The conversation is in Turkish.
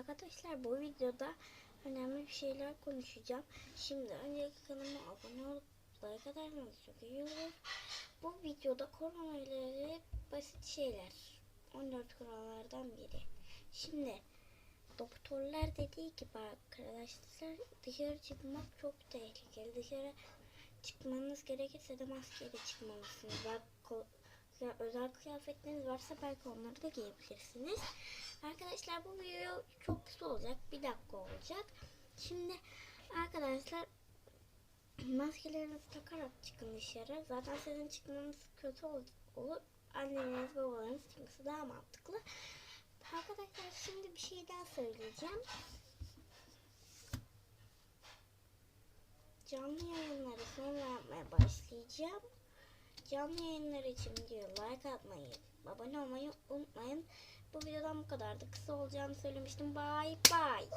Arkadaşlar bu videoda önemli bir şeyler konuşacağım. Şimdi önce kanalıma abone olup like atarsanız çok iyi olur. Bu videoda korona basit şeyler. 14 kurallardan biri. Şimdi doktorlar dediği gibi arkadaşlar dışarı çıkmak çok tehlikeli. Dışarı çıkmanız gerekirse de maskeyle çıkmalısınız. Belki ya özel kıyafetleriniz varsa belki onları da giyebilirsiniz. Arkadaşlar bu video çok kısa olacak. Bir dakika olacak. Şimdi arkadaşlar maskelerinizi takarak çıkın dışarı. Zaten sizin çıkmanız kötü ol- olur. Anneniz babalarınız çıkması daha mantıklı. Arkadaşlar şimdi bir şey daha söyleyeceğim. Canlı yayınları sonra yapmaya başlayacağım. Canlı yayınlar için like atmayı, abone olmayı unutmayın. Bu videodan bu kadardı. Kısa olacağını söylemiştim. Bye bye.